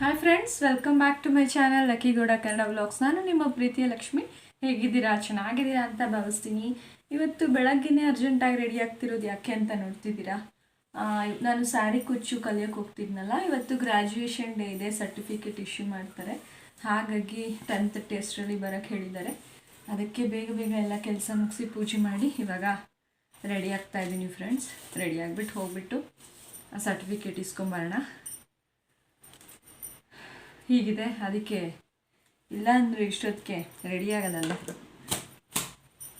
Hi friends welcome back to my channel Lucky Gowda Kannada vlogs ನಾನು ನಿಮ್ಮ ಪ್ರೀತಿಯ ಲಕ್ಷ್ಮಿ. ಹೇಗಿದ್ದೀರಾ? ಚೆನ್ನಾಗಿದ್ದೀರಾ ಅಂತ ಭಾವಿಸ್ತೀನಿ. ಇವತ್ತು ಬೆಳಗ್ಗೆನೇ ಅರ್ಜೆಂಟಾಗಿ ರೆಡಿ ಆಗ್ತಿರೋದು ಯಾಕೆ ಅಂತ ನೋಡ್ತಿದ್ದೀರಾ? ನಾನು ಸ್ಯಾರಿ ಕುಚ್ಚು ಕಲಿಯೋಕೆ ಹೋಗ್ತಿದ್ನಲ್ಲ, ಇವತ್ತು ಗ್ರ್ಯಾಜುಯೇಷನ್ ಡೇ ಇದೆ ಸರ್ಟಿಫಿಕೇಟ್ ಇಶ್ಯೂ ಮಾಡ್ತಾರೆ. ಹಾಗಾಗಿ ಟೆಂತ್ ಟೆಸ್ಟಲ್ಲಿ ಬರೋಕ್ಕೆ ಹೇಳಿದ್ದಾರೆ. ಅದಕ್ಕೆ ಬೇಗ ಬೇಗ ಎಲ್ಲ ಕೆಲಸ ಮುಗಿಸಿ ಪೂಜೆ ಮಾಡಿ ಇವಾಗ ರೆಡಿ ಆಗ್ತಾ ಇದ್ದೀನಿ ಫ್ರೆಂಡ್ಸ್ ರೆಡಿ ಆಗಿಬಿಟ್ಟು ಹೋಗ್ಬಿಟ್ಟು ಸರ್ಟಿಫಿಕೇಟ್ ಇಸ್ಕೊಂಬರೋಣ. ಹೀಗಿದೆ. ಅದಕ್ಕೆ ಇಲ್ಲ ಅಂದರೆ ಇಷ್ಟೊತ್ತಿಗೆ ರೆಡಿ ಆಗಲ್ಲ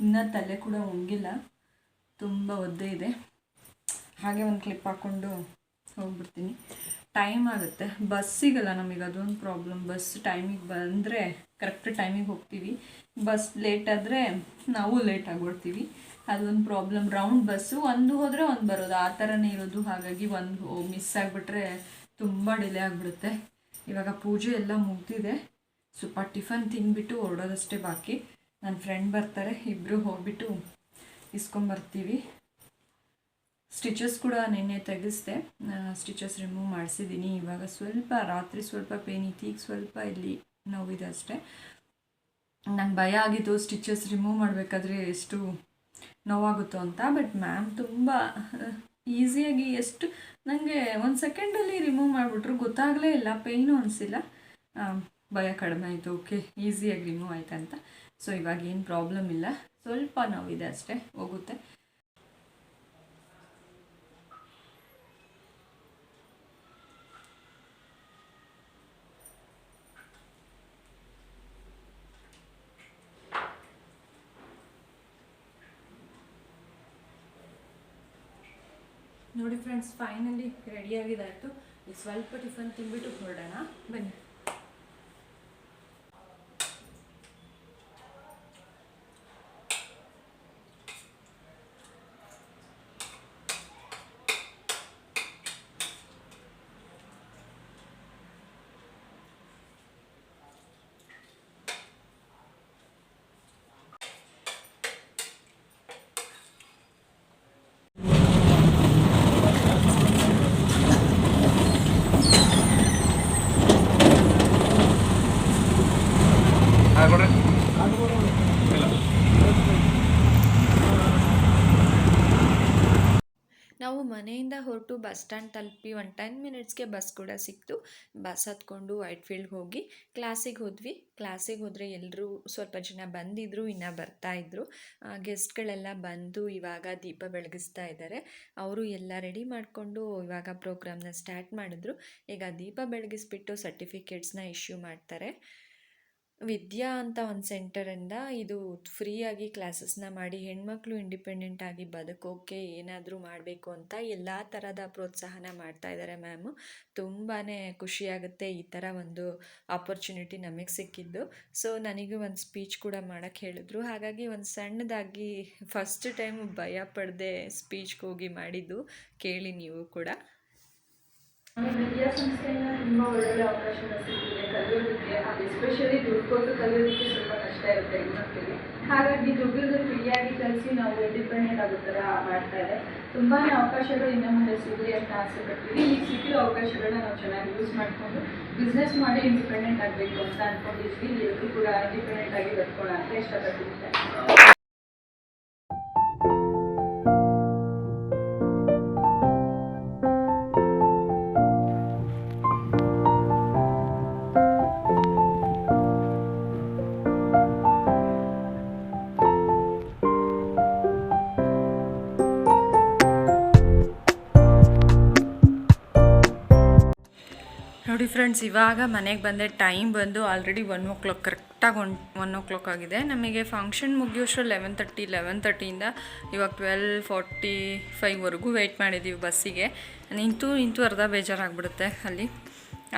ಇನ್ನೂ ತಲೆ ಕೂಡ ಒಣಗಿಲ್ಲ ತುಂಬ ಒದ್ದೆ ಇದೆ. ಹಾಗೆ ಒಂದು ಕ್ಲಿಪ್ ಹಾಕ್ಕೊಂಡು ಹೋಗ್ಬಿಡ್ತೀನಿ. ಟೈಮ್ ಆಗುತ್ತೆ. ಬಸ್ ಸಿಗಲ್ಲ ನಮಗೆ. ಅದೊಂದು ಪ್ರಾಬ್ಲಮ್ ಬಸ್ ಟೈಮಿಗೆ ಬಂದರೆ ಕರೆಕ್ಟ್ ಟೈಮಿಗೆ ಹೋಗ್ತೀವಿ. ಬಸ್ ಲೇಟ್ ಆದರೆ ನಾವು ಲೇಟ್ ಆಗ್ಬಿಡ್ತೀವಿ ಅದೊಂದು ಪ್ರಾಬ್ಲಮ್ ರೌಂಡ್ ಬಸ್ಸು ಒಂದು ಹೋದರೆ ಒಂದು ಬರೋದು. ಆ ಥರನೇ ಇರೋದು. ಹಾಗಾಗಿ ಒಂದು ಮಿಸ್ ಆಗಿಬಿಟ್ರೆ ತುಂಬ ಡಿಲೇ ಆಗಿಬಿಡುತ್ತೆ. ಇವಾಗ ಪೂಜೆ ಎಲ್ಲ ಮುಗಿದಿದೆ. ಸ್ವಲ್ಪ ಟಿಫನ್ ತಿಂದ್ಬಿಟ್ಟು ಹೊರಡೋದಷ್ಟೇ ಬಾಕಿ. ನನ್ನ ಫ್ರೆಂಡ್ ಬರ್ತಾರೆ ಇಬ್ಬರು ಹೋಗ್ಬಿಟ್ಟು ಇಸ್ಕೊಂಬರ್ತೀವಿ ಸ್ಟಿಚಸ್ ಕೂಡ ನಿನ್ನೆ ತೆಗೆಸ್ದೆ. Stitches remove ಮಾಡಿಸಿದ್ದೀನಿ. ಇವಾಗ ಸ್ವಲ್ಪ ರಾತ್ರಿ ಸ್ವಲ್ಪ ಪೇನ್ ಇತ್ತು ಈಗ ಸ್ವಲ್ಪ ಇಲ್ಲಿ ನೋವಿದೆ ಅಷ್ಟೇ. ನಂಗೆ ಭಯ ಆಗಿತ್ತು ಸ್ಟಿಚಸ್ ರಿಮೂವ್ ಮಾಡಬೇಕಾದ್ರೆ ಎಷ್ಟು ನೋವಾಗುತ್ತೋ ಅಂತ ಬಟ್ ಮ್ಯಾಮ್ ತುಂಬ ಈಸಿಯಾಗಿ ಎಷ್ಟು ನನಗೆ ಒಂದು ಸೆಕೆಂಡಲ್ಲಿ ರಿಮೂವ್ ಮಾಡಿಬಿಟ್ರು, ಗೊತ್ತಾಗಲೇ ಇಲ್ಲ ಪೇಯ್ನು ಅನಿಸಿಲ್ಲ. ಭಯ ಕಡಿಮೆ ಆಯಿತು ಓಕೆ ಈಸಿಯಾಗಿ ರಿಮೂವ್ ಆಯ್ತಂತ. ಸೊ ಇವಾಗ ಏನು ಪ್ರಾಬ್ಲಮ್ ಇಲ್ಲ. ಸ್ವಲ್ಪ ನೋವಿದೆ ಅಷ್ಟೇ, ಹೋಗುತ್ತೆ. ನೋಡಿ ಫ್ರೆಂಡ್ಸ್ ಫೈನಲಿ ರೆಡಿ ಆಗಿದಾಯ್ತು. ಈಗ ಸ್ವಲ್ಪ ಟಿಫನ್ ತಿಂದ್ಬಿಟ್ಟು ಹೊರಡೋಣ. ಬನ್ನಿ ನಾವು ಮನೆಯಿಂದ ಹೊರಟು ಬಸ್ ಸ್ಟ್ಯಾಂಡ್ ತಲುಪಿ ಒಂದು ಟೆನ್ ಮಿನಿಟ್ಸ್ಗೆ ಬಸ್ ಕೂಡ ಸಿಕ್ತು. ಬಸ್ ಹತ್ಕೊಂಡು ವೈಟ್ ಫೀಲ್ಡ್ಗೆ ಹೋಗಿ ಕ್ಲಾಸಿಗೆ ಹೋದ್ವಿ. ಕ್ಲಾಸಿಗೆ ಹೋದರೆ ಎಲ್ಲರೂ ಸ್ವಲ್ಪ ಜನ ಬಂದಿದ್ರು, ಇನ್ನು ಬರ್ತಾ ಇದ್ದರು ಗೆಸ್ಟ್ಗಳೆಲ್ಲ ಬಂದು ಇವಾಗ ದೀಪ ಬೆಳಗಿಸ್ತಾ ಇದ್ದಾರೆ. ಅವರು ಎಲ್ಲ ರೆಡಿ ಮಾಡಿಕೊಂಡು ಇವಾಗ ಪ್ರೋಗ್ರಾಮ್ನ ಸ್ಟಾರ್ಟ್ ಮಾಡಿದ್ರು. ಈಗ ದೀಪ ಬೆಳಗಿಸ್ಬಿಟ್ಟು ಸರ್ಟಿಫಿಕೇಟ್ಸ್ನ ಇಶ್ಯೂ ಮಾಡ್ತಾರೆ. ವಿದ್ಯಾ ಅಂತ ಒಂದು ಸೆಂಟರಿಂದ ಇದು ಫ್ರೀಯಾಗಿ ಕ್ಲಾಸಸ್ನ ಮಾಡಿ ಹೆಣ್ಮಕ್ಳು ಇಂಡಿಪೆಂಡೆಂಟ್ ಆಗಿ ಬದುಕೋಕೆ ಏನಾದರೂ ಮಾಡಬೇಕು ಅಂತ ಎಲ್ಲ ಥರದ ಪ್ರೋತ್ಸಾಹನ ಮಾಡ್ತಾ ಇದ್ದಾರೆ ಮ್ಯಾಮು ತುಂಬಾ ಖುಷಿಯಾಗುತ್ತೆ ಈ ಥರ ಒಂದು ಆಪರ್ಚುನಿಟಿ ನಮಗೆ ಸಿಕ್ಕಿದ್ದು. ಸೊ ನನಗೂ ಒಂದು ಸ್ಪೀಚ್ ಕೂಡ ಮಾಡೋಕ್ಕೆ ಹೇಳಿದ್ರು. ಹಾಗಾಗಿ ಒಂದು ಸಣ್ಣದಾಗಿ ಫಸ್ಟ್ ಟೈಮ್ ಭಯ ಪಡದೆ ಸ್ಪೀಚ್ಗೆ ಹೋಗಿ ಮಾಡಿದ್ದು ಕೇಳಿ ನೀವು ಕೂಡ. ವಿದ್ಯಾಸಂಸ್ಥೆಯಿಂದ ತುಂಬ ಒಳ್ಳೊಳ್ಳೆ ಅವಕಾಶಗಳು ಸಿಕ್ಕಿದೆ ಕಲಿಯೋದಕ್ಕೆ ಎಸ್ಪೆಷಲಿ ದುಡ್ಡು ಕೊಟ್ಟು ಕಲಿಯೋದಕ್ಕೆ ಸ್ವಲ್ಪ ಕಷ್ಟ ಇರುತ್ತೆ ಹೆಣ್ಮಕ್ಳಿಗೆ ಹಾಗಾಗಿ ದುಡ್ಡು ಫ್ರೀಯಾಗಿ ಕಲಿಸಿ ನಾವು ಇಂಡಿಪೆಂಡೆಂಟ್ ಆಗೋ ಥರ ಮಾಡ್ತಾ ಇದೆ. ತುಂಬಾ ಅವಕಾಶಗಳು ಇನ್ನು ಮುಂದೆ ಸಿಗಲಿ ಅಂತ ಆಸೆ ಪಡ್ತೀವಿ ಈಗ ಸಿಕ್ಕಿರೋ ಅವಕಾಶಗಳನ್ನ ನಾವು ಚೆನ್ನಾಗಿ ಯೂಸ್ ಮಾಡಿಕೊಂಡು ಬಿಸ್ನೆಸ್ ಮಾಡಿ ಇಂಡಿಪೆಂಡೆಂಟ್ ಆಗಬೇಕು ಅಂತ ಅಂದ್ಕೊಂಡಿದ್ವಿ ಎಲ್ಲರೂ ಕೂಡ ಇಂಡಿಪೆಂಡೆಂಟ್ ಆಗಿ ಬದುಕೋಣ ಅಂತ ಇಷ್ಟಪಡ್ತೀನಿ. ಫ್ರೆಂಡ್ಸ್ ಇವಾಗ ಮನೆಗೆ ಬಂದೆ ಟೈಮ್ ಬಂದು ಆಲ್ರೆಡಿ ಒನ್ ಓ ಕ್ಲಾಕ್ ಕರೆಕ್ಟಾಗಿ ಒನ್ ಒನ್ ಓ ಕ್ಲಾಕ್ ಆಗಿದೆ. ನಮಗೆ ಫಂಕ್ಷನ್ ಮುಗಿಯೋಷ್ಟು ಲೆವೆನ್ ತರ್ಟಿ ಲೆವೆನ್ ತರ್ಟಿಯಿಂದ ಇವಾಗ ಟ್ವೆಲ್ ಫಾರ್ಟಿ ಫೈವ್ವರೆಗೂ ವೆಯ್ಟ್ ಮಾಡಿದ್ದೀವಿ ಬಸ್ಸಿಗೆ. ನಿಂತು ನಿಂತು ಅರ್ಧ ಬೇಜಾರಾಗ್ಬಿಡುತ್ತೆ ಅಲ್ಲಿ.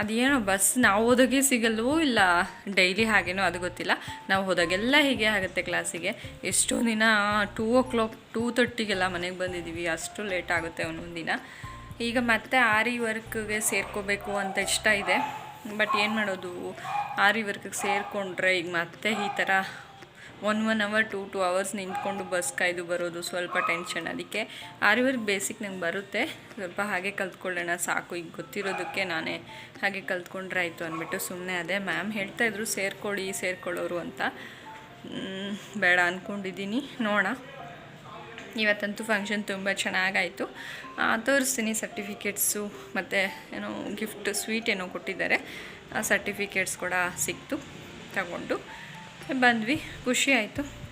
ಅದೇನೋ ಬಸ್, ನಾವು ಹೋದಾಗೆ ಸಿಗಲ್ವೋ ಇಲ್ಲ ಡೈಲಿ ಹಾಗೇನೋ ಅದು ಗೊತ್ತಿಲ್ಲ. ನಾವು ಹೋದಾಗೆಲ್ಲ ಹೀಗೆ ಆಗುತ್ತೆ ಕ್ಲಾಸಿಗೆ ಎಷ್ಟೋ ದಿನ ಟೂ ಓ ಕ್ಲಾಕ್ ಟೂ ತರ್ಟಿಗೆಲ್ಲ ಮನೆಗೆ ಬಂದಿದ್ದೀವಿ ಅಷ್ಟು ಲೇಟ್ ಆಗುತ್ತೆ ಒಂದೊಂದು ದಿನ. ಈಗ ಮತ್ತೆ ಆರಿ ವರ್ಕ್ಗೆ ಸೇರ್ಕೋಬೇಕು ಅಂತ ಇಷ್ಟ ಇದೆ. ಬಟ್ ಏನು ಮಾಡೋದು? ಆರಿ ವರ್ಕ್ಗೆ ಸೇರಿಕೊಂಡ್ರೆ ಈಗ ಮತ್ತೆ ಈ ಥರ one one hour two two hours ನಿಂತ್ಕೊಂಡು ಬಸ್ ಕಾಯ್ದು ಬರೋದು ಸ್ವಲ್ಪ ಟೆನ್ಷನ್ ಅದಕ್ಕೆ. ಆರಿ ವರ್ಕ್ ಬೇಸಿಕ್ ನಂಗೆ ಬರುತ್ತೆ. ಸ್ವಲ್ಪ ಹಾಗೆ ಕಲ್ತ್ಕೊಳ್ಳೋಣ, ಸಾಕು. ಈಗ ಗೊತ್ತಿರೋದಕ್ಕೆ ನಾನೇ ಹಾಗೆ ಕಲ್ತ್ಕೊಂಡ್ರೆ ಆಯಿತು ಅಂದ್ಬಿಟ್ಟು ಸುಮ್ಮನೆ ಅದೇ. ಮ್ಯಾಮ್ ಹೇಳ್ತಾಯಿದ್ರು ಸೇರ್ಕೊಳ್ಳಿ, ಸೇರ್ಕೊಳ್ಳೋರು ಅಂತ. ಬೇಡ ಅಂದ್ಕೊಂಡಿದ್ದೀನಿ ನೋಡೋಣ. ಇವತ್ತಂತೂ ಫಂಕ್ಷನ್ ತುಂಬ ಚೆನ್ನಾಗಾಯಿತು. ಆ, ತೋರಿಸ್ತೀನಿ ಸರ್ಟಿಫಿಕೇಟ್ಸು ಮತ್ತು ಏನೋ ಗಿಫ್ಟ್ ಸ್ವೀಟ್ ಏನೋ ಕೊಟ್ಟಿದ್ದಾರೆ. ಆ ಸರ್ಟಿಫಿಕೇಟ್ಸ್ ಕೂಡ ಸಿಕ್ತು ತಗೊಂಡು. ಬಂದ್ವಿ ಖುಷಿ ಆಯಿತು.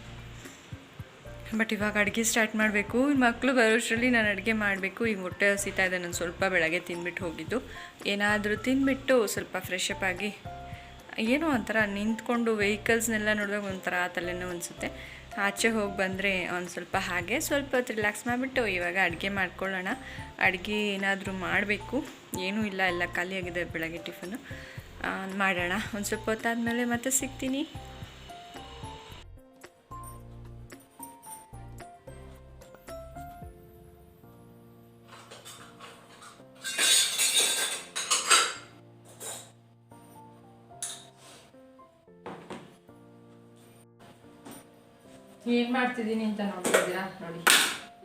ಬಟ್ ಇವಾಗ ಅಡುಗೆ ಸ್ಟಾರ್ಟ್ ಮಾಡಬೇಕು. ಮಕ್ಕಳು ಬರೋಷ್ಟರಲ್ಲಿ ನಾನು ಅಡುಗೆ ಮಾಡಬೇಕು. ಈಗ ಹೊಟ್ಟೆ ಹಸಿತಾ ಇದೆ ನಾನು ಸ್ವಲ್ಪ ಬೆಳಗ್ಗೆ ತಿಂದ್ಬಿಟ್ಟು ಹೋಗಿದ್ದು. ಏನಾದರೂ ತಿಂದ್ಬಿಟ್ಟು ಸ್ವಲ್ಪ ಫ್ರೆಶಪ್ ಆಗಿ ಏನೋ ಒಂಥರ ನಿಂತ್ಕೊಂಡು ವೆಹಿಕಲ್ಸ್ನೆಲ್ಲ ನೋಡಿದಾಗ ಒಂಥರ ತಲೆನೋ ಅನಿಸುತ್ತೆ. ಆಚೆ ಹೋಗಿ ಬಂದರೆ ಒಂದು ಸ್ವಲ್ಪ ಹಾಗೆ, ಸ್ವಲ್ಪ ಹೊತ್ತು ರಿಲ್ಯಾಕ್ಸ್ ಮಾಡಿಬಿಟ್ಟು ಇವಾಗ ಅಡುಗೆ ಮಾಡ್ಕೊಳ್ಳೋಣ. ಅಡುಗೆ ಏನಾದರೂ ಮಾಡಬೇಕು. ಏನೂ ಇಲ್ಲ, ಎಲ್ಲ ಖಾಲಿಯಾಗಿದೆ ಬೆಳಗ್ಗೆ ಟಿಫನು ಮಾಡೋಣ. ಒಂದು ಸ್ವಲ್ಪ ಹೊತ್ತಾದಮೇಲೆ ಮತ್ತೆ ಸಿಗ್ತೀನಿ. ಏನು ಮಾಡ್ತಿದ್ದೀನಿ ಅಂತ ನೋಡ್ತಿದ್ದೀರಾ? ನೋಡಿ.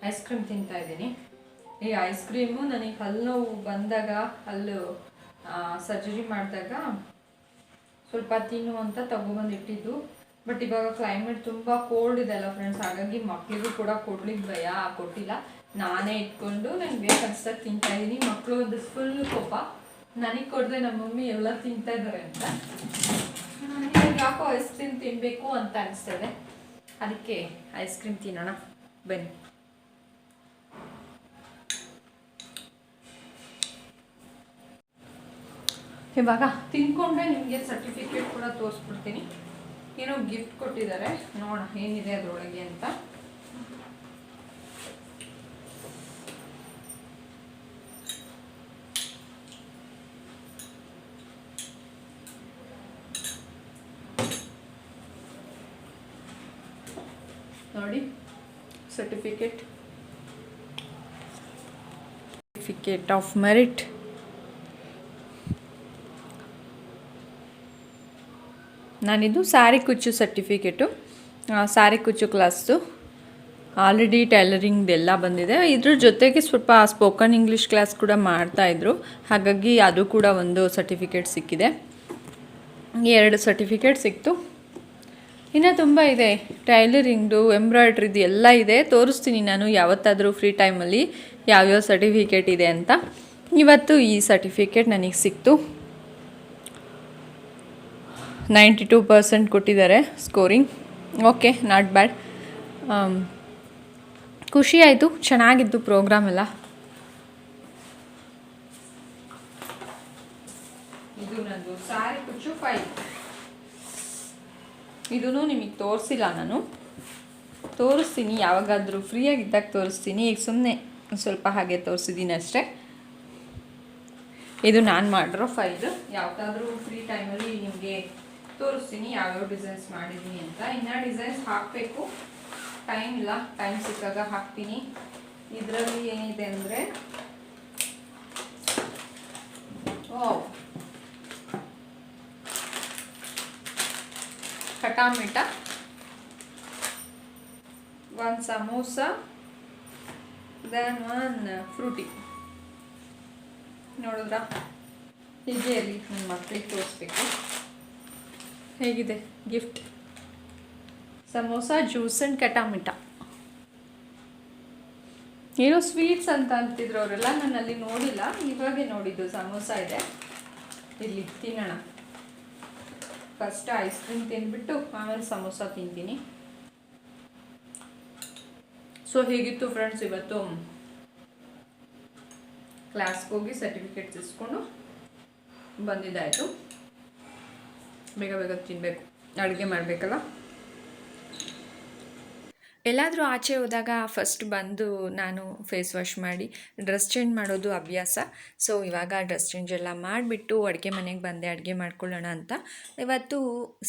ಐಸ್ ಕ್ರೀಮ್ ತಿಂತಾ ಇದ್ದೀನಿ. ಈ ಐಸ್ ಕ್ರೀಮು ನನಗೆ ಹಲ್ಲು ಬಂದಾಗ, ಹಲ್ಲು ಸರ್ಜರಿ ಮಾಡಿದಾಗ ಸ್ವಲ್ಪ ತಿನ್ನು ಅಂತ ತಗೊಬಂದು ಇಟ್ಟಿದ್ದು. ಬಟ್ ಇವಾಗ ಕ್ಲೈಮೇಟ್ ತುಂಬ ಕೋಲ್ಡ್ ಇದೆ ಅಲ್ಲ ಫ್ರೆಂಡ್ಸ್ ಹಾಗಾಗಿ ಮಕ್ಕಳಿಗೂ ಕೂಡ ಕೊಡ್ಲಿಕ್ಕೆ ಭಯ ಕೊಟ್ಟಿಲ್ಲ. ನಾನೇ ಇಟ್ಕೊಂಡು ನನಗೆ ಅನ್ಸ್ದಾಗ ತಿಂತಾ ಇದ್ದೀನಿ. ಮಕ್ಕಳು ಒಂದು ಫುಲ್ ಕೋಪ. ನನಗೆ ಕೊಡದೆ ನಮ್ಮ ಮಮ್ಮಿ ಎಲ್ಲ ತಿಂತಾ ಇದ್ದಾರೆ ಅಂತ. ಯಾಕೋ ಐಸ್ ಕ್ರೀಮ್ ತಿನ್ನಬೇಕು ಅಂತ ಅನಿಸ್ತದೆ ಅದಕ್ಕೆ ಐಸ್ ಕ್ರೀಮ್ ತಿನ್ನೋಣ. ಬನ್ನಿ. ಇವಾಗ ತಿನ್ಕೊಂಡ್ರೆ ನಿಮಗೆ ಸರ್ಟಿಫಿಕೇಟ್ ಕೂಡ ತೋರಿಸ್ಬಿಡ್ತೀನಿ. ಏನೋ ಗಿಫ್ಟ್ ಕೊಟ್ಟಿದ್ದಾರೆ. ನೋಡೋಣ ಏನಿದೆ ಅದರೊಳಗೆ ಅಂತ. ನೋಡಿ. ಸರ್ಟಿಫಿಕೇಟ್ ಸರ್ಟಿಫಿಕೇಟ್ ಆಫ್ ಮೆರಿಟ್ ನಾನಿದು ಸಾರಿ ಕುಚ್ಚು ಸರ್ಟಿಫಿಕೇಟು ಸಾರಿ ಕುಚ್ಚು ಕ್ಲಾಸ್ದು ಆಲ್ರೆಡಿ ಟೈಲರಿಂಗ್ದೆಲ್ಲ ಬಂದಿದೆ. ಇದ್ರ ಜೊತೆಗೆ ಸ್ವಲ್ಪ ಸ್ಪೋಕನ್ ಇಂಗ್ಲೀಷ್ ಕ್ಲಾಸ್ ಕೂಡ ಮಾಡ್ತಾಯಿದ್ರು ಹಾಗಾಗಿ ಅದು ಕೂಡ ಒಂದು ಸರ್ಟಿಫಿಕೇಟ್ ಸಿಕ್ಕಿದೆ. ಎರಡು ಸರ್ಟಿಫಿಕೇಟ್ ಸಿಕ್ತು. ಇನ್ನು ತುಂಬ ಇದೆ. ಟೈಲರಿಂಗ್ದು ಎಂಬ್ರಾಯ್ಡ್ರಿದು ಎಲ್ಲ ಇದೆ. ತೋರಿಸ್ತೀನಿ ನಾನು ಯಾವತ್ತಾದರೂ ಫ್ರೀ ಟೈಮಲ್ಲಿ ಯಾವ್ಯಾವ ಸರ್ಟಿಫಿಕೇಟ್ ಇದೆ ಅಂತ. ಇವತ್ತು ಈ ಸರ್ಟಿಫಿಕೇಟ್ ನನಗೆ ಸಿಕ್ತು. ನೈಂಟಿ ಟೂ ಪರ್ಸೆಂಟ್ ಕೊಟ್ಟಿದ್ದಾರೆ ಸ್ಕೋರಿಂಗ್ ಓಕೆ ನಾಟ್ ಬ್ಯಾಡ್ ಖುಷಿ ಆಯಿತು, ಚೆನ್ನಾಗಿತ್ತು ಪ್ರೋಗ್ರಾಮ್ ಎಲ್ಲ. ಇದು ನಂದು ಸಾರಿ ಕುಚ್ಚು ಫೈವ್ ಇದೂ ನಿಮಗೆ ತೋರಿಸಿಲ್ಲ ನಾನು. ತೋರಿಸ್ತೀನಿ, ಯಾವಾಗಾದರೂ ಫ್ರೀಯಾಗಿದ್ದಾಗ ತೋರಿಸ್ತೀನಿ. ಈಗ ಸುಮ್ಮನೆ ಸ್ವಲ್ಪ ಹಾಗೆ ತೋರಿಸಿದ್ದೀನಿ ಅಷ್ಟೇ. ಇದು ನಾನು ಮಾಡಿರೋ ಫೈಲು. ಯಾವುದಾದ್ರೂ ಫ್ರೀ ಟೈಮಲ್ಲಿ ನಿಮಗೆ ತೋರಿಸ್ತೀನಿ, ಯಾವ್ಯಾವ ಡಿಸೈನ್ಸ್ ಮಾಡಿದ್ದೀನಿ ಅಂತ. ಇನ್ನು ಡಿಸೈನ್ಸ್ ಹಾಕಬೇಕು. ಟೈಮ್ ಇಲ್ಲ, ಟೈಮ್ ಸಿಕ್ಕಾಗ ಹಾಕ್ತೀನಿ. ಇದರಲ್ಲಿ ಏನಿದೆ ಅಂದರೆ, ಓ ಕಟಾಮಿಟ, ಒಂದು ಸಮೋಸ ದೆನ್ ಒನ್ ಫ್ರೂಟಿ ನೋಡಿದ್ರಾ? ಹೀಗೆ ಇರಲಿ ನಿಮ್ಮ ಮಕ್ಕಳಿಗೆ ತೋರಿಸ್ಬೇಕು. ಹೇಗಿದೆ ಗಿಫ್ಟ್ ಸಮೋಸ ಜ್ಯೂಸ್ ಆ್ಯಂಡ್ ಕಟಾಮಿಟ. ಏನೋ ಸ್ವೀಟ್ಸ್ ಅಂತ ಅಂತಿದ್ರು ಅವರೆಲ್ಲ ನಾನು ಅಲ್ಲಿ ನೋಡಿಲ್ಲ. ಇವಾಗೆ ನೋಡಿದ್ದು ಸಮೋಸ ಇದೆ. ಇಲ್ಲಿ ತಿನ್ನೋಣ. ಫಸ್ಟ್ ಐಸ್ ಕ್ರೀಮ್ ತಿಂದ್ಬಿಟ್ಟು ಆಮೇಲೆ ಸಮೋಸ ತಿಂತೀನಿ. ಸೊ ಹೇಗಿತ್ತು ಫ್ರೆಂಡ್ಸ್ ಇವತ್ತು? ಕ್ಲಾಸ್ಗೆ ಹೋಗಿ ಸರ್ಟಿಫಿಕೇಟ್ ಇಸ್ಕೊಂಡು ಬಂದಿದ್ದಾಯಿತು. ಬೇಗ ಬೇಗ ತಿನ್ನಬೇಕು ಅಡುಗೆ ಮಾಡಬೇಕಲ್ಲ? ಎಲ್ಲಾದರೂ ಆಚೆ ಹೋದಾಗ ಫಸ್ಟ್ ಬಂದು ನಾನು ಫೇಸ್ ವಾಶ್ ಮಾಡಿ ಡ್ರೆಸ್ ಚೇಂಜ್ ಮಾಡೋದು ಅಭ್ಯಾಸ. ಸೊ ಇವಾಗ ಡ್ರೆಸ್ ಚೇಂಜ್ ಎಲ್ಲ ಮಾಡಿಬಿಟ್ಟು ಅಡುಗೆ ಮನೆಗೆ ಬಂದೆ, ಅಡುಗೆ ಮಾಡ್ಕೊಳ್ಳೋಣ ಅಂತ. ಇವತ್ತು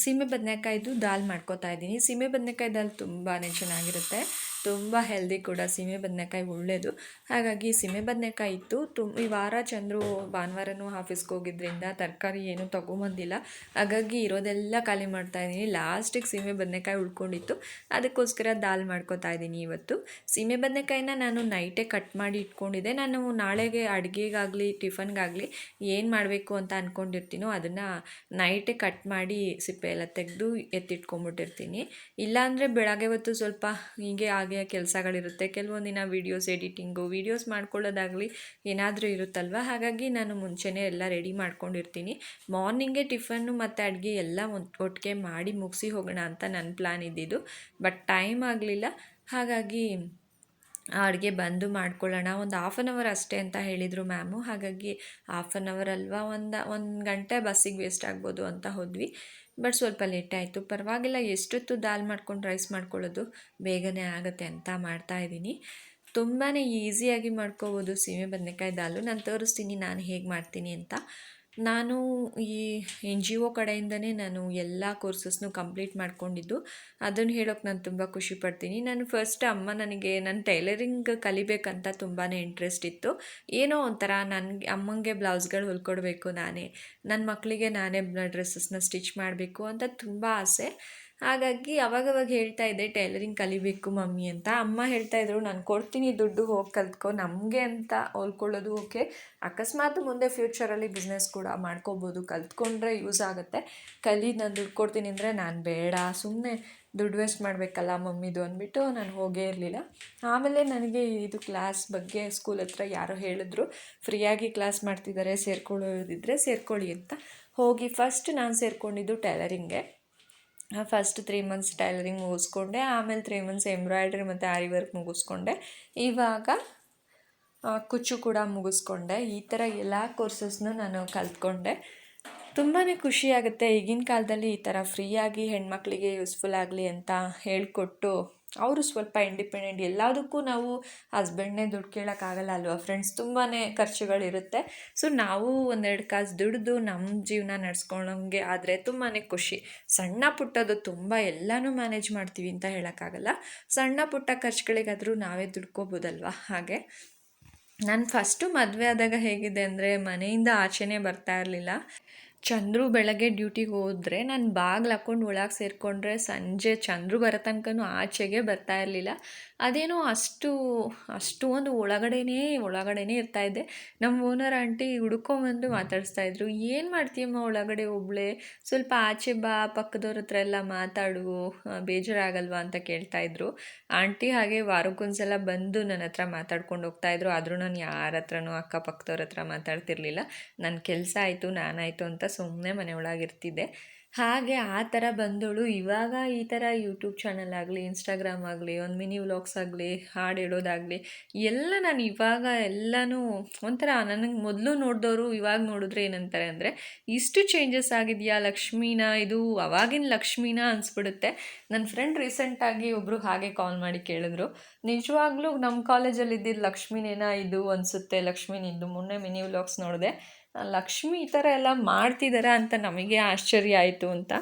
ಸೀಮೆ ಬದನೆಕಾಯ್ದು ದಾಲ್ ಮಾಡ್ಕೋತಾ ಇದ್ದೀನಿ. ಸೀಮೆ ಬದನೆಕಾಯಿ ದಾಲ್ ತುಂಬಾ ಚೆನ್ನಾಗಿರುತ್ತೆ. ತುಂಬ ಹೆಲ್ದಿ ಕೂಡ. ಸೀಮೆ ಬದನೆಕಾಯಿ ಒಳ್ಳೆಯದು ಹಾಗಾಗಿ ಸೀಮೆ ಬದನೆಕಾಯಿ ಇತ್ತು. ತುಮ್ ಈ ವಾರ ಚಂದ್ರು ಭಾನುವಾರನೂ ಆಫೀಸ್ಗೆ ಹೋಗಿದ್ರಿಂದ ತರಕಾರಿ ಏನೂ ತೊಗೊಂಬಂದಿಲ್ಲ. ಹಾಗಾಗಿ ಇರೋದೆಲ್ಲ ಖಾಲಿ ಮಾಡ್ತಾ ಇದ್ದೀನಿ. ಲಾಸ್ಟಿಗೆ ಸೀಮೆ ಬದನೆಕಾಯಿ ಉಳ್ಕೊಂಡಿತ್ತು. ಅದಕ್ಕೋಸ್ಕರ ದಾಲ್ ಮಾಡ್ಕೋತಾ ಇದ್ದೀನಿ ಇವತ್ತು. ಸೀಮೆ ಬದನೆಕಾಯಿನ ನಾನು ನೈಟೇ ಕಟ್ ಮಾಡಿ ಇಟ್ಕೊಂಡಿದ್ದೆ. ನಾನು ನಾಳೆಗೆ ಅಡುಗೆಗಾಗಲಿ, ಟಿಫನ್ಗಾಗಲಿ ಏನು ಮಾಡಬೇಕು ಅಂತ ಅಂದ್ಕೊಂಡಿರ್ತೀನೋ ಅದನ್ನು ನೈಟೇ ಕಟ್ ಮಾಡಿ ಸಿಪ್ಪೆ ಎಲ್ಲ ತೆಗೆದು ಎತ್ತಿಟ್ಕೊಂಬಿಟ್ಟಿರ್ತೀನಿ. ಇಲ್ಲಾಂದರೆ ಬೆಳಗ್ಗೆ ಹೊತ್ತು ಸ್ವಲ್ಪ ಹೀಗೆ ಹಾಗೆ ಕೆಲಸಗಳಿರುತ್ತೆ. ಕೆಲವೊಂದು ದಿನ ವೀಡಿಯೋಸ್ ಎಡಿಟಿಂಗು ವೀಡಿಯೋಸ್ ಮಾಡ್ಕೊಳ್ಳೋದಾಗಲಿ ಏನಾದರೂ ಇರುತ್ತಲ್ವ? ಹಾಗಾಗಿ ನಾನು ಮುಂಚೆನೇ ಎಲ್ಲ ರೆಡಿ ಮಾಡ್ಕೊಂಡಿರ್ತೀನಿ. ಮಾರ್ನಿಂಗೇ ಟಿಫನ್ನು ಮತ್ತು ಅಡುಗೆ ಎಲ್ಲ ಒಟ್ಟಿಗೆ ಮಾಡಿ ಮುಗಿಸಿ ಹೋಗೋಣ ಅಂತ ನನ್ನ ಪ್ಲ್ಯಾನ್ ಇದ್ದಿದ್ದು. ಬಟ್ ಟೈಮ್ ಆಗಲಿಲ್ಲ. ಹಾಗಾಗಿ ಆ ಅಡುಗೆ ಬಂದು ಮಾಡ್ಕೊಳ್ಳೋಣ. ಒಂದು ಹಾಫ್ ಆನ್ ಅವರ್ ಅಷ್ಟೇ ಅಂತ ಹೇಳಿದರು ಮ್ಯಾಮು ಹಾಗಾಗಿ ಹಾಫ್ ಆನ್ ಅವರ್ ಅಲ್ವಾ? ಒಂದು ಒಂದು ಗಂಟೆ ಬಸ್ಸಿಗೆ ವೇಸ್ಟ್ ಆಗ್ಬೋದು ಅಂತ ಹೋದ್ವಿ. ಬಟ್ ಸ್ವಲ್ಪ ಲೇಟ್ ಆಯಿತು. ಪರವಾಗಿಲ್ಲ, ಎಷ್ಟೊತ್ತು ದಾಲ್ ಮಾಡ್ಕೊಂಡು ರೈಸ್ ಮಾಡ್ಕೊಳ್ಳೋದು ಬೇಗನೆ ಆಗುತ್ತೆ ಅಂತ ಮಾಡ್ತಾಯಿದ್ದೀನಿ ತುಂಬಾ ಈಸಿಯಾಗಿ ಮಾಡ್ಕೋಬೋದು. ಸೀಮೆ ಬದನೆಕಾಯಿ ದಾಲು. ನಾನು ತೋರಿಸ್ತೀನಿ, ನಾನು ಹೇಗೆ ಮಾಡ್ತೀನಿ ಅಂತ. ನಾನು ಈ ಎನ್ ಜಿ ಒ ಕಡೆಯಿಂದನೇ ನಾನು ಎಲ್ಲ ಕೋರ್ಸಸ್ನು ಕಂಪ್ಲೀಟ್ ಮಾಡ್ಕೊಂಡಿದ್ದು. ಅದನ್ನು ಹೇಳೋಕ್ಕೆ ನಾನು ತುಂಬ ಖುಷಿ ಪಡ್ತೀನಿ. ನಾನು ಫಸ್ಟ್ ಅಮ್ಮ ನನಗೆ ನನ್ನ ಟೈಲರಿಂಗ್ ಕಲಿಬೇಕಂತ ತುಂಬಾ ಇಂಟ್ರೆಸ್ಟ್ ಇತ್ತು. ಏನೋ ಒಂಥರ ನನಗೆ, ಅಮ್ಮಂಗೆ ಬ್ಲೌಸ್ಗಳು ಹೊಲ್ಕೊಡ್ಬೇಕು ನಾನೇ. ನನ್ನ ಮಕ್ಕಳಿಗೆ ನಾನೇ ಡ್ರೆಸ್ಸಸ್ನ ಸ್ಟಿಚ್ ಮಾಡಬೇಕು ಅಂತ ತುಂಬ ಆಸೆ. ಹಾಗಾಗಿ ಅವಾಗವಾಗ ಹೇಳ್ತಾ ಇದ್ದೆ, ಟೈಲರಿಂಗ್ ಕಲಿಬೇಕು ಮಮ್ಮಿ ಅಂತ. ಅಮ್ಮ ಹೇಳ್ತಾ ಇದ್ರು, ನಾನು ಕೊಡ್ತೀನಿ ದುಡ್ಡು, ಹೋಗಿ ಕಲ್ತ್ಕೊ. ನಮಗೆ ಅಂತ ಹೊಲ್ಕೊಳ್ಳೋದು ಓಕೆ. ಅಕಸ್ಮಾತ್ ಮುಂದೆ ಫ್ಯೂಚರಲ್ಲಿ ಬಿಸ್ನೆಸ್ ಕೂಡ ಮಾಡ್ಕೋಬೋದು. ಕಲ್ತ್ಕೊಂಡ್ರೆ ಯೂಸ್ ಆಗುತ್ತೆ. ಕಲಿ ನಾನು ದುಡ್ಡು ಕೊಡ್ತೀನಿ ಅಂದರೆ ನಾನು ಬೇಡ. ಸುಮ್ಮನೆ ದುಡ್ಡು ವೇಸ್ಟ್ ಮಾಡಬೇಕಲ್ಲ ಮಮ್ಮಿದು ಅಂದ್ಬಿಟ್ಟು ನಾನು ಹೋಗೇ ಇರಲಿಲ್ಲ. ಆಮೇಲೆ ನನಗೆ ಇದು ಕ್ಲಾಸ್ ಬಗ್ಗೆ ಸ್ಕೂಲ್ ಹತ್ರ ಯಾರೋ ಹೇಳಿದ್ರು, ಫ್ರೀಯಾಗಿ ಕ್ಲಾಸ್ ಮಾಡ್ತಿದ್ದಾರೆ ಸೇರ್ಕೊಳ್ಳೋದಿದ್ರೆ ಸೇರ್ಕೊಳ್ಳಿ ಅಂತ. ಹೋಗಿ ಫಸ್ಟ್ ನಾನು ಸೇರಿಕೊಂಡಿದ್ದು ಟೈಲರಿಂಗ್ಗೆ ಫಸ್ಟ್ ತ್ರೀ ಮಂತ್ಸ್ ಟೈಲರಿಂಗ್ ಮುಗಿಸ್ಕೊಂಡೆ, ಆಮೇಲೆ ತ್ರೀ ಮಂತ್ಸ್ ಎಂಬ್ರಾಯ್ಡ್ರಿ ಮತ್ತು ಆರಿ ವರ್ಕ್ ಮುಗಿಸ್ಕೊಂಡೆ. ಇವಾಗ ಕುಚ್ಚು ಕೂಡ ಮುಗಿಸ್ಕೊಂಡೆ. ಈ ಥರ ಎಲ್ಲ ಕೋರ್ಸಸ್ನು ನಾನು ಕಲ್ತ್ಕೊಂಡೆ. ತುಂಬಾ ಖುಷಿಯಾಗುತ್ತೆ ಈಗಿನ ಕಾಲದಲ್ಲಿ ಈ ಥರ ಫ್ರೀಯಾಗಿ ಹೆಣ್ಮಕ್ಳಿಗೆ ಯೂಸ್ಫುಲ್ ಆಗಲಿ ಅಂತ ಹೇಳಿಕೊಟ್ಟು ಅವರು ಸ್ವಲ್ಪ ಇಂಡಿಪೆಂಡೆಂಟ್ ಎಲ್ಲದಕ್ಕೂ ನಾವು ಹಸ್ಬೆಂಡ್ನೇ ದುಡ್ಡು ಕೇಳೋಕ್ಕಾಗಲ್ಲ ಅಲ್ವಾ? ಫ್ರೆಂಡ್ಸ್ ತುಂಬಾ ಖರ್ಚುಗಳಿರುತ್ತೆ. ಸೊ ನಾವು ಒಂದೆರಡು ಕಾಸು ದುಡಿದು ನಮ್ಮ ಜೀವನ ನಡ್ಸ್ಕೊಳ್ಳೋಂಗೆ ಆದರೆ ತುಂಬಾ ಖುಷಿ. ಸಣ್ಣ ಪುಟ್ಟದು ತುಂಬ ಎಲ್ಲನೂ ಮ್ಯಾನೇಜ್ ಮಾಡ್ತೀವಿ ಅಂತ ಹೇಳೋಕ್ಕಾಗಲ್ಲ. ಸಣ್ಣ ಪುಟ್ಟ ಖರ್ಚುಗಳಿಗಾದರೂ ನಾವೇ ದುಡ್ಕೋಬೋದಲ್ವ? ಹಾಗೆ. ನಾನು ಫಸ್ಟು ಮದುವೆ ಆದಾಗ ಹೇಗಿದೆ ಅಂದರೆ ಮನೆಯಿಂದ ಆಚೆನೇ ಬರ್ತಾ ಇರಲಿಲ್ಲ. ಚಂದ್ರು ಬೆಳಗ್ಗೆ ಡ್ಯೂಟಿಗೆ ಹೋದರೆ ನಾನು ಬಾಗ್ಲು ಹಾಕ್ಕೊಂಡು ಒಳಗೆ ಸೇರಿಕೊಂಡ್ರೆ ಸಂಜೆ ಚಂದ್ರು ಬರೋ ತನಕನೂ ಆಚೆಗೆ ಬರ್ತಾ ಇರಲಿಲ್ಲ. ಅದೇನೋ ಅಷ್ಟು ಅಷ್ಟು ಒಂದು ಒಳಗಡೆನೇ ಒಳಗಡೆನೇ ಇರ್ತಾಯಿದ್ದೆ ನಮ್ಮ ಓನರ್ ಆಂಟಿ ಹುಡ್ಕೊಂಬಂದು ಮಾತಾಡಿಸ್ತಾ ಇದ್ರು. ಏನು ಮಾಡ್ತೀಯಮ್ಮ ಒಳಗಡೆ ಒಬ್ಳೆ? ಸ್ವಲ್ಪ ಆಚೆ ಬಾ, ಪಕ್ಕದವ್ರ ಹತ್ರ ಎಲ್ಲ ಮಾತಾಡು ಬೇಜಾರಾಗಲ್ವಾ? ಅಂತ ಕೇಳ್ತಾ ಇದ್ರು. ಆಂಟಿ ಹಾಗೆ ವಾರಕ್ಕೊಂದ್ಸಲ ಬಂದು ನನ್ನ ಹತ್ರ ಮಾತಾಡ್ಕೊಂಡು ಹೋಗ್ತಾ ಇದ್ರು. ಆದರೂ ನಾನು ಯಾರ ಹತ್ರನೂ ಅಕ್ಕಪಕ್ಕದವ್ರ ಹತ್ರ ಮಾತಾಡ್ತಿರ್ಲಿಲ್ಲ. ನನ್ನ ಕೆಲಸ ಆಯಿತು ನಾನಾಯಿತು ಅಂತ ಸುಮ್ಮನೆ ಮನೆ ಒಳಗಿರ್ತಿದ್ದೆ ಹಾಗೆ ಆ ಥರ ಬಂದಳು. ಇವಾಗ ಈ ಥರ ಯೂಟ್ಯೂಬ್ ಚಾನಲ್ ಆಗಲಿ ಇನ್ಸ್ಟಾಗ್ರಾಮ್ ಆಗಲಿ, ಒಂದು ಮಿನಿ ವ್ಲಾಗ್ಸ್ ಆಗಲಿ, ಹಾಡು ಹೇಳೋದಾಗಲಿ, ಎಲ್ಲ ನಾನು ಇವಾಗ ಎಲ್ಲನೂ ಒಂಥರ ನನಗೆ ಮೊದಲು ನೋಡಿದವರು ಇವಾಗ ನೋಡಿದ್ರೆ ಏನಂತಾರೆ ಅಂದರೆ, ಇಷ್ಟು ಚೇಂಜಸ್ ಆಗಿದೆಯಾ ಲಕ್ಷ್ಮೀನ? ಇದು ಅವಾಗಿನ ಲಕ್ಷ್ಮೀನ ಅನಿಸ್ಬಿಡುತ್ತೆ. ನನ್ನ ಫ್ರೆಂಡ್ ರೀಸೆಂಟಾಗಿ ಒಬ್ಬರು ಹಾಗೆ ಕಾಲ್ ಮಾಡಿ ಕೇಳಿದ್ರು. ನಿಜವಾಗ್ಲೂ ನಮ್ಮ ಕಾಲೇಜಲ್ಲಿ ಇದ್ದಿದ್ದು ಲಕ್ಷ್ಮೀನೇನಾ ಇದು ಅನಿಸುತ್ತೆ? ಲಕ್ಷ್ಮೀನ ಮೊನ್ನೆ ಮಿನಿ ವ್ಲಾಗ್ಸ್ ನೋಡಿದೆ. ಲಕ್ಷ್ಮಿ ಈ ಥರ ಎಲ್ಲ ಮಾಡ್ತಿದ್ದಾರಾ ಅಂತ ನಮಗೆ ಆಶ್ಚರ್ಯ ಆಯಿತು ಅಂತ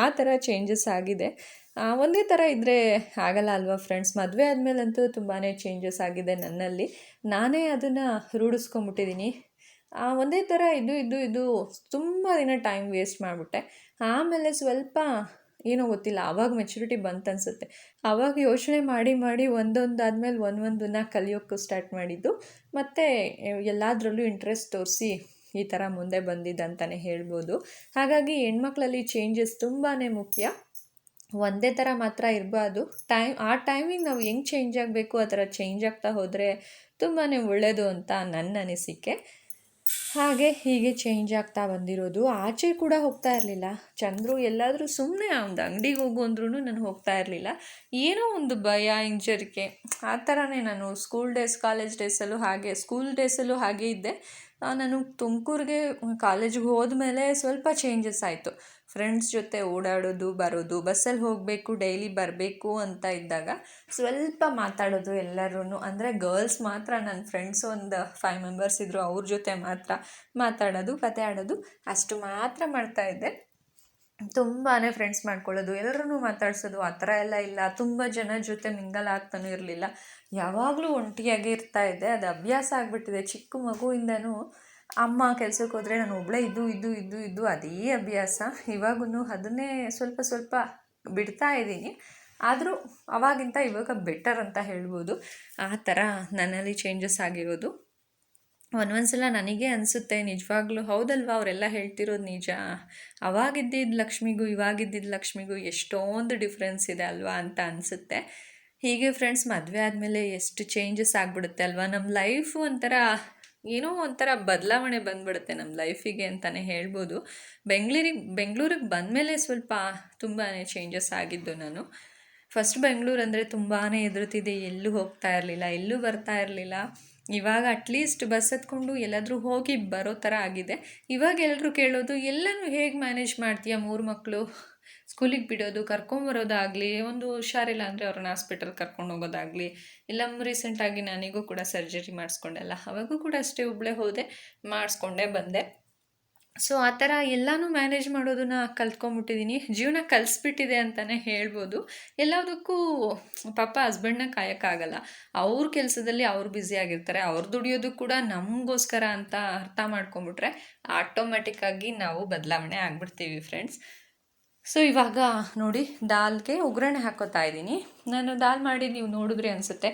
ಆ ಥರ ಚೇಂಜಸ್ ಆಗಿದೆ. ಒಂದೇ ಥರ ಇದ್ದರೆ ಆಗಲ್ಲ ಅಲ್ವಾ ಫ್ರೆಂಡ್ಸ್ ಮದುವೆ ಆದಮೇಲಂತೂ ತುಂಬಾ ಚೇಂಜಸ್ ಆಗಿದೆ ನನ್ನಲ್ಲಿ. ನಾನೇ ಅದನ್ನು ರೂಢಿಸ್ಕೊಂಬಿಟ್ಟಿದ್ದೀನಿ ಒಂದೇ ಥರ ಇದು ಇದು ಇದು ತುಂಬ ದಿನ ಟೈಮ್ ವೇಸ್ಟ್ ಮಾಡಿಬಿಟ್ಟೆ. ಆಮೇಲೆ ಸ್ವಲ್ಪ ಏನೋ ಗೊತ್ತಿಲ್ಲ ಆವಾಗ ಮೆಚುರಿಟಿ ಬಂತು ಅನಿಸುತ್ತೆ. ಆವಾಗ ಯೋಚನೆ ಮಾಡಿ ಮಾಡಿ ಒಂದೊಂದು ಆದಮೇಲೆ ಒಂದೊಂದನ್ನ ಕಲಿಯೋಕ್ಕೂ ಸ್ಟಾರ್ಟ್ ಮಾಡಿದ್ದು. ಮತ್ತು ಎಲ್ಲದರಲ್ಲೂ ಇಂಟ್ರೆಸ್ಟ್ ತೋರಿಸಿ ಈ ಥರ ಮುಂದೆ ಬಂದಿದ್ದಂತಲೇ ಹೇಳ್ಬೋದು. ಹಾಗಾಗಿ ಹೆಣ್ಮಕ್ಳಲ್ಲಿ ಚೇಂಜಸ್ ತುಂಬಾ ಮುಖ್ಯ. ಒಂದೇ ಥರ ಮಾತ್ರ ಇರಬಾರ್ದು. ಟೈಮ್ ಆ ಟೈಮಿಗೆ ನಾವು ಹೆಂಗೆ ಚೇಂಜ್ ಆಗಬೇಕು, ಆ ಥರ ಚೇಂಜ್ ಆಗ್ತಾ ಹೋದರೆ ತುಂಬಾ ಒಳ್ಳೆಯದು ಅಂತ ನನ್ನ ಅನಿಸಿಕೆ. ಹಾಗೆ ಹೀಗೆ ಚೇಂಜ್ ಆಗ್ತಾ ಬಂದಿರೋದು. ಆಚೆ ಕೂಡ ಹೋಗ್ತಾ ಇರಲಿಲ್ಲ. ಚಂದ್ರು ಎಲ್ಲಾದರೂ ಸುಮ್ಮನೆ ಒಂದು ಅಂಗಡಿಗೆ ಹೋಗು ಅಂದ್ರೂ ನಾನು ಹೋಗ್ತಾ ಇರಲಿಲ್ಲ. ಏನೋ ಒಂದು ಭಯ, ಹಿಂಜರಿಕೆ. ಆ ಥರನೇ ನಾನು ಸ್ಕೂಲ್ ಡೇಸ್ ಕಾಲೇಜ್ ಡೇಸಲ್ಲೂ ಹಾಗೆ ಸ್ಕೂಲ್ ಡೇಸಲ್ಲೂ ಹಾಗೆ ಇದ್ದೆ. ನಾನು ತುಮಕೂರಿಗೆ ಕಾಲೇಜಿಗೆ ಹೋದ್ಮೇಲೆ ಸ್ವಲ್ಪ ಚೇಂಜಸ್ ಆಯಿತು. ಫ್ರೆಂಡ್ಸ್ ಜೊತೆ ಓಡಾಡೋದು, ಬರೋದು, ಬಸ್ಸಲ್ಲಿ ಹೋಗಬೇಕು ಡೈಲಿ ಬರಬೇಕು ಅಂತ ಇದ್ದಾಗ ಸ್ವಲ್ಪ ಮಾತಾಡೋದು ಎಲ್ಲರೂ ಅಂದರೆ ಗರ್ಲ್ಸ್ ಮಾತ್ರ ನನ್ನ ಫ್ರೆಂಡ್ಸ್ ಒಂದು ಫೈವ್ ಮೆಂಬರ್ಸ್ ಇದ್ದರು ಅವ್ರ ಜೊತೆ ಮಾತ್ರ ಮಾತಾಡೋದು, ಕತೆ ಆಡೋದು, ಅಷ್ಟು ಮಾತ್ರ ಮಾಡ್ತಾಯಿದ್ದೆ ತುಂಬಾ ಫ್ರೆಂಡ್ಸ್ ಮಾಡ್ಕೊಳ್ಳೋದು ಎಲ್ಲರೂ ಮಾತಾಡ್ಸೋದು, ಆ ಥರ ಎಲ್ಲ ಇಲ್ಲ. ತುಂಬ ಜನ ಜೊತೆ ಮಿಂಗಲ್ ಆಗ್ತಾನೂ ಇರಲಿಲ್ಲ. ಯಾವಾಗಲೂ ಒಂಟಿಯಾಗಿ ಇರ್ತಾ ಇದ್ದೆ. ಅದು ಅಭ್ಯಾಸ ಆಗಿಬಿಟ್ಟಿದೆ. ಚಿಕ್ಕ ಮಗುವಿಂದನೂ ಅಮ್ಮ ಕೆಲ್ಸಕ್ಕೆ ಹೋದರೆ ನಾನು ಒಬ್ಬಳೇ ಇದ್ದು ಇದ್ದು ಇದ್ದು ಇದ್ದು ಅದೇ ಅಭ್ಯಾಸ. ಇವಾಗೂ ಅದನ್ನೇ ಸ್ವಲ್ಪ ಸ್ವಲ್ಪ ಬಿಡ್ತಾ ಇದ್ದೀನಿ. ಆದರೂ ಅವಾಗಿಂತ ಇವಾಗ ಬೆಟರ್ ಅಂತ ಹೇಳ್ಬೋದು. ಆ ಥರ ನನ್ನಲ್ಲಿ ಚೇಂಜಸ್ ಆಗಿರೋದು. ಒಂದೊಂದ್ಸಲ ನನಗೆ ಅನಿಸುತ್ತೆ, ನಿಜವಾಗ್ಲೂ ಹೌದಲ್ವಾ ಅವರೆಲ್ಲ ಹೇಳ್ತಿರೋದು ನಿಜ? ಅವಾಗಿದ್ದಿದ್ದ ಲಕ್ಷ್ಮಿಗೂ ಇವಾಗಿದ್ದಿದ್ದ ಲಕ್ಷ್ಮಿಗೂ ಎಷ್ಟೊಂದು ಡಿಫ್ರೆನ್ಸ್ ಇದೆ ಅಲ್ವಾ ಅಂತ ಅನಿಸುತ್ತೆ. ಹೀಗೆ ಫ್ರೆಂಡ್ಸ್ ಮದುವೆ ಆದಮೇಲೆ ಎಷ್ಟು ಚೇಂಜಸ್ ಆಗಿಬಿಡುತ್ತೆ ಅಲ್ವಾ? ನಮ್ಮ ಲೈಫು ಒಂಥರ ಏನೋ ಒಂಥರ ಬದಲಾವಣೆ ಬಂದ್ಬಿಡುತ್ತೆ ನಮ್ಮ ಲೈಫಿಗೆ ಅಂತಲೇ ಹೇಳ್ಬೋದು. ಬೆಂಗಳೂರಿಗೆ ಬೆಂಗಳೂರಿಗೆ ಬಂದಮೇಲೆ ಸ್ವಲ್ಪ ತುಂಬಾ ಚೇಂಜಸ್ ಆಗಿದ್ದು ನಾನು. ಫಸ್ಟ್ ಬೆಂಗಳೂರು ಅಂದರೆ ತುಂಬಾ ಎದುರುತ್ತಿದೆ ಎಲ್ಲೂ ಹೋಗ್ತಾ ಇರಲಿಲ್ಲ, ಎಲ್ಲೂ ಬರ್ತಾ ಇರಲಿಲ್ಲ. ಇವಾಗ ಅಟ್ಲೀಸ್ಟ್ ಬಸ್ ಹತ್ಕೊಂಡು ಎಲ್ಲಾದರೂ ಹೋಗಿ ಬರೋ ಥರ ಆಗಿದೆ. ಇವಾಗ ಎಲ್ಲರೂ ಕೇಳೋದು, ಎಲ್ಲನೂ ಹೇಗೆ ಮ್ಯಾನೇಜ್ ಮಾಡ್ತೀಯ ಮೂರು ಮಕ್ಕಳು ಸ್ಕೂಲಿಗೆ ಬಿಡೋದು ಕರ್ಕೊಂಬರೋದಾಗಲಿ ಒಂದು ಹುಷಾರಿಲ್ಲ ಅಂದರೆ ಅವ್ರನ್ನ ಹಾಸ್ಪಿಟಲ್ ಕರ್ಕೊಂಡು ಹೋಗೋದಾಗಲಿ ಇಲ್ಲ ರೀಸೆಂಟಾಗಿ ನನಗೂ ಕೂಡ ಸರ್ಜರಿ ಮಾಡಿಸ್ಕೊಂಡೆಲ್ಲ, ಅವಾಗೂ ಕೂಡ ಅಷ್ಟೇ ಒಬ್ಬಳೇ ಹೋದೆ, ಮಾಡಿಸ್ಕೊಂಡೇ ಬಂದೆ. ಸೊ ಆ ಥರ ಎಲ್ಲನೂ ಮ್ಯಾನೇಜ್ ಮಾಡೋದನ್ನ ಕಲ್ತ್ಕೊಂಬಿಟ್ಟಿದ್ದೀನಿ ಜೀವನ ಕಲಿಸ್ಬಿಟ್ಟಿದೆ ಅಂತಲೇ ಹೇಳ್ಬೋದು. ಎಲ್ಲದಕ್ಕೂ ಪಾಪ ಹಸ್ಬೆಂಡ್ನ ಕಾಯೋಕ್ಕಾಗಲ್ಲ. ಅವ್ರ ಕೆಲಸದಲ್ಲಿ ಅವ್ರು ಬ್ಯುಸಿಯಾಗಿರ್ತಾರೆ ಅವ್ರು ದುಡಿಯೋದು ಕೂಡ ನಮಗೋಸ್ಕರ ಅಂತ ಅರ್ಥ ಮಾಡ್ಕೊಂಬಿಟ್ರೆ ಆಟೋಮೆಟಿಕ್ಕಾಗಿ ನಾವು ಬದಲಾವಣೆ ಆಗಿಬಿಡ್ತೀವಿ ಫ್ರೆಂಡ್ಸ್ ಸೊ ಇವಾಗ ನೋಡಿ, ದಾಲ್ಗೆ ಒಗ್ಗರಣೆ ಹಾಕೋತಾ ಇದ್ದೀನಿ. ನಾನು ದಾಲ್ ಮಾಡಿ ನೀವು ನೋಡಿದ್ರಿ ಅನಿಸುತ್ತೆ.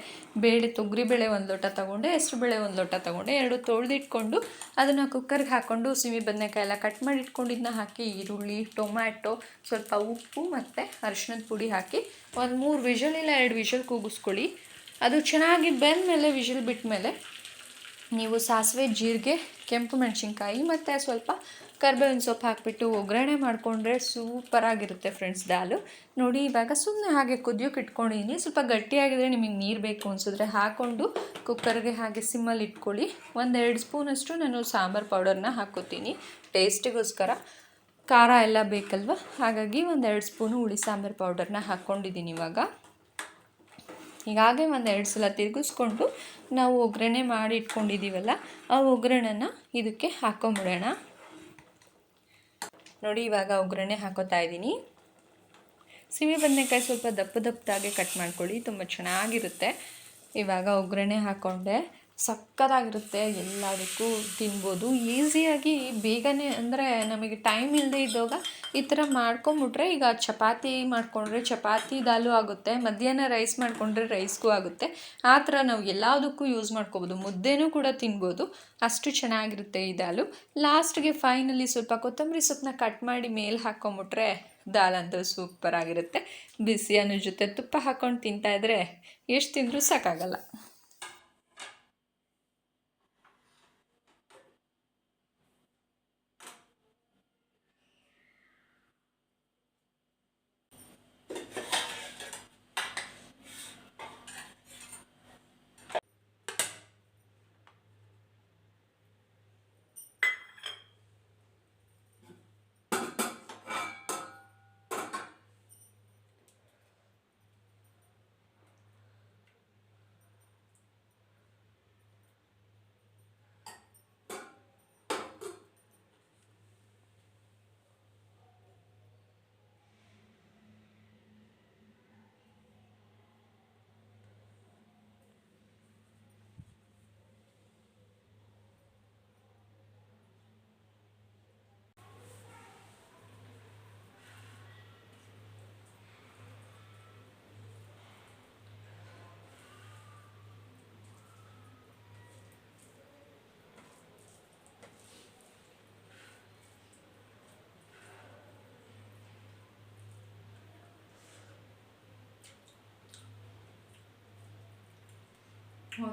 ಬೇಳೆ ತೊಗರಿಬೇಳೆ ಒಂದು ಲೋಟ ತೊಗೊಂಡೆ ಹೆಸ್ರುಬೇಳೆ ಒಂದು ಲೋಟ ತೊಗೊಂಡೆ. ಎರಡು ತೊಳೆದಿಟ್ಕೊಂಡು ಅದನ್ನು ಕುಕ್ಕರ್ಗೆ ಹಾಕ್ಕೊಂಡು ಸಿಮಿ ಬದನೆಕಾಯಿ ಎಲ್ಲ ಕಟ್ ಮಾಡಿ ಇಟ್ಕೊಂಡಿದ್ದನ್ನ ಹಾಕಿ, ಈರುಳ್ಳಿ, ಟೊಮ್ಯಾಟೊ, ಸ್ವಲ್ಪ ಉಪ್ಪು ಮತ್ತು ಅರಿಶಿಣದ ಪುಡಿ ಹಾಕಿ ಒಂದು ಮೂರು ವಿಷಲ್ ಇಲ್ಲ ಎರಡು ವಿಷಲ್ ಕೂಗಿಸ್ಕೊಳ್ಳಿ. ಅದು ಚೆನ್ನಾಗಿ ಬೆಂದಮೇಲೆ, ವಿಷಲ್ ಬಿಟ್ಟ ಮೇಲೆ ನೀವು ಸಾಸಿವೆ, ಜೀರಿಗೆ, ಕೆಂಪು ಮೆಣಸಿನ್ಕಾಯಿ ಮತ್ತು ಸ್ವಲ್ಪ ಕರ್ಬೇವಿನ ಸೊಪ್ಪು ಹಾಕಿಬಿಟ್ಟು ಒಗ್ಗರಣೆ ಮಾಡಿಕೊಂಡ್ರೆ ಸೂಪರಾಗಿರುತ್ತೆ ಫ್ರೆಂಡ್ಸ್ ದಾಲು. ನೋಡಿ, ಇವಾಗ ಸುಮ್ಮನೆ ಹಾಗೆ ಕುದಿಯೋಕೆ ಇಟ್ಕೊಂಡಿದ್ದೀನಿ ಸ್ವಲ್ಪ ಗಟ್ಟಿಯಾಗಿದ್ರೆ ನಿಮಗೆ ನೀರು ಬೇಕು ಅನಿಸಿದ್ರೆ ಹಾಕ್ಕೊಂಡು ಕುಕ್ಕರ್ಗೆ ಹಾಗೆ ಸಿಮ್ಮಲ್ಲಿ ಇಟ್ಕೊಳ್ಳಿ. ಒಂದೆರಡು ಸ್ಪೂನಷ್ಟು ನಾನು ಸಾಂಬಾರು ಪೌಡರ್ನ ಹಾಕ್ಕೋತೀನಿ ಟೇಸ್ಟಿಗೋಸ್ಕರ ಖಾರ ಎಲ್ಲ ಬೇಕಲ್ವ? ಹಾಗಾಗಿ ಒಂದೆರಡು ಸ್ಪೂನು ಹುಳಿ ಸಾಂಬಾರು ಪೌಡರ್ನ ಹಾಕ್ಕೊಂಡಿದ್ದೀನಿ ಇವಾಗ. ಹೀಗಾಗೆ ಒಂದೆರಡು ಸಲ ತಿರುಗಿಸ್ಕೊಂಡು ನಾವು ಒಗ್ಗರಣೆ ಮಾಡಿ ಇಟ್ಕೊಂಡಿದ್ದೀವಲ್ಲ ಆ ಒಗ್ಗರಣೆನ ಇದಕ್ಕೆ ಹಾಕ್ಕೊಂಬಿಡೋಣ ನೋಡಿ, ಇವಾಗ ಒಗ್ಗರಣೆ ಹಾಕೋತಾ ಇದ್ದೀನಿ. ಸಿಹಿ ಬದನೆಕಾಯಿ ಸ್ವಲ್ಪ ದಪ್ಪ ದಪ್ಪದಾಗೆ ಕಟ್ ಮಾಡ್ಕೊಳ್ಳಿ, ತುಂಬ ಚೆನ್ನಾಗಿರುತ್ತೆ. ಇವಾಗ ಒಗ್ಗರಣೆ ಹಾಕ್ಕೊಂಡೆ ಸಕ್ಕತ್ತಾಗಿರುತ್ತೆ ಎಲ್ಲದಕ್ಕೂ ತಿನ್ಬೋದು. ಈಸಿಯಾಗಿ ಬೇಗನೆ ಅಂದರೆ ನಮಗೆ ಟೈಮ್ ಇಲ್ಲದೆ ಇದ್ದಾಗ ಈ ಥರ ಮಾಡ್ಕೊಂಬಿಟ್ರೆ ಈಗ ಚಪಾತಿ ಮಾಡಿಕೊಂಡ್ರೆ ಚಪಾತಿ ದಾಲು ಆಗುತ್ತೆ, ಮಧ್ಯಾಹ್ನ ರೈಸ್ ಮಾಡಿಕೊಂಡ್ರೆ ರೈಸ್ಗೂ ಆಗುತ್ತೆ. ಆ ಥರ ನಾವು ಎಲ್ಲದಕ್ಕೂ ಯೂಸ್ ಮಾಡ್ಕೋಬೋದು. ಮುದ್ದೆನೂ ಕೂಡ ತಿನ್ಬೋದು. ಅಷ್ಟು ಚೆನ್ನಾಗಿರುತ್ತೆ ಈ ದಾಲು. ಲಾಸ್ಟ್ಗೆ ಫೈನಲಿ ಸ್ವಲ್ಪ ಕೊತ್ತಂಬರಿ ಸೊಪ್ಪನ್ನ ಕಟ್ ಮಾಡಿ ಮೇಲೆ ಹಾಕ್ಕೊಂಬಿಟ್ರೆ ದಾಲ್ ಅಂತೂ ಸೂಪರ್ ಆಗಿರುತ್ತೆ. ಬಿಸಿ ಅನ್ನೋ ಜೊತೆ ತುಪ್ಪ ಹಾಕ್ಕೊಂಡು ತಿಂತಾಯಿದ್ರೆ ಎಷ್ಟು ತಿಂದರೂ ಸಾಕಾಗಲ್ಲ.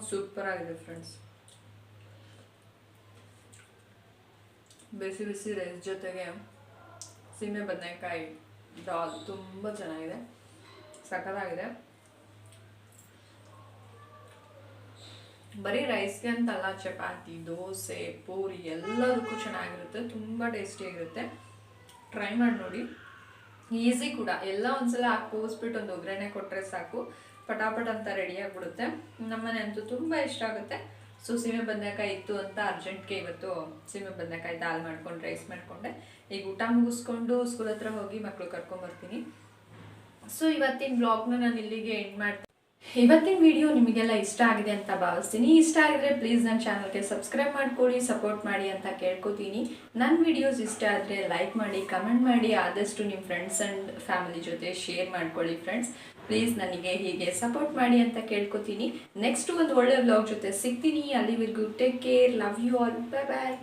ಸೂಪರ್ ಆಗಿದೆ ಫ್ರೆಂಡ್ಸ್ ಬಿಸಿ ಬಿಸಿ ರೈಸ್ ಜೊತೆಗೆ ಸೀಮೆ ಬದನೆಕಾಯಿ ದಾಲ್ ತುಂಬ ಚೆನ್ನಾಗಿದೆ. ಸಖತ್ತಾಗಿದೆ. ಬರೀ ರೈಸ್ಗೆ ಅಂತಲ್ಲ, ಚಪಾತಿ, ದೋಸೆ, ಪೂರಿ ಎಲ್ಲದಕ್ಕೂ ಚೆನ್ನಾಗಿರುತ್ತೆ. ತುಂಬ ಟೇಸ್ಟಿಯಾಗಿರುತ್ತೆ ಟ್ರೈ ಮಾಡಿ ನೋಡಿ. ಈಸಿ ಕೂಡ. ಎಲ್ಲ ಒಂದ್ಸಲ ಹಾಕಿ ಕೂಗಿಸ್ಬಿಟ್ಟು ಒಂದು ಒಗ್ಗರಣೆ ಕೊಟ್ಟರೆ ಸಾಕು. ಪಟಾಪಟ್ ಅಂತ ರೆಡಿ ಆಗಿಬಿಡುತ್ತೆ. ನಮ್ಮನೆ ಅಂತೂ ತುಂಬ ಇಷ್ಟ ಆಗುತ್ತೆ. ಸೊ ಸೀಮೆ ಬದನೆಕಾಯಿ ಇತ್ತು ಅಂತ ಅರ್ಜೆಂಟ್ಗೆ ಇವತ್ತು ಸೀಮೆ ಬದನೆಕಾಯಿ ದಾಲ್ ಮಾಡ್ಕೊಂಡು ರೈಸ್ ಮಾಡಿಕೊಂಡೆ. ಈಗ ಊಟ ಮುಗಿಸ್ಕೊಂಡು ಸ್ಕೂಲ್ ಹತ್ರ ಹೋಗಿ ಮಕ್ಕಳು ಕರ್ಕೊಂಬರ್ತೀನಿ. ಸೊ ಇವತ್ತಿನ ಬ್ಲಾಗ್ನ ನಾನು ಇಲ್ಲಿಗೆ ಎಂಡ್ ಮಾಡ್ತೀನಿ ಇವತ್ತಿನ ವಿಡಿಯೋ ನಿಮಗೆಲ್ಲ ಇಷ್ಟ ಆಗಿದೆ ಅಂತ ಭಾವಿಸ್ತೀನಿ. ಇಷ್ಟ ಆಗಿದ್ರೆ ಪ್ಲೀಸ್ ನನ್ನ ಚಾನಲ್ಗೆ ಸಬ್ಸ್ಕ್ರೈಬ್ ಮಾಡ್ಕೊಳ್ಳಿ ಸಪೋರ್ಟ್ ಮಾಡಿ ಅಂತ ಕೇಳ್ಕೊತೀನಿ. ನನ್ನ ವಿಡಿಯೋಸ್ ಇಷ್ಟ ಆದರೆ ಲೈಕ್ ಮಾಡಿ ಕಮೆಂಟ್ ಮಾಡಿ, ಆದಷ್ಟು ನಿಮ್ಮ ಫ್ರೆಂಡ್ಸ್ ಆ್ಯಂಡ್ ಫ್ಯಾಮಿಲಿ ಜೊತೆ ಶೇರ್ ಮಾಡ್ಕೊಳ್ಳಿ ಫ್ರೆಂಡ್ಸ್ ಪ್ಲೀಸ್ ನನಗೆ ಹೀಗೆ ಸಪೋರ್ಟ್ ಮಾಡಿ ಅಂತ ಕೇಳ್ಕೊತೀನಿ. ನೆಕ್ಸ್ಟ್ ಒಂದು ಒಳ್ಳೆ ವ್ಲಾಗ್ ಜೊತೆ ಸಿಗ್ತೀನಿ. ಅಲ್ಲಿವರೆಗೂ take care love you all bye bye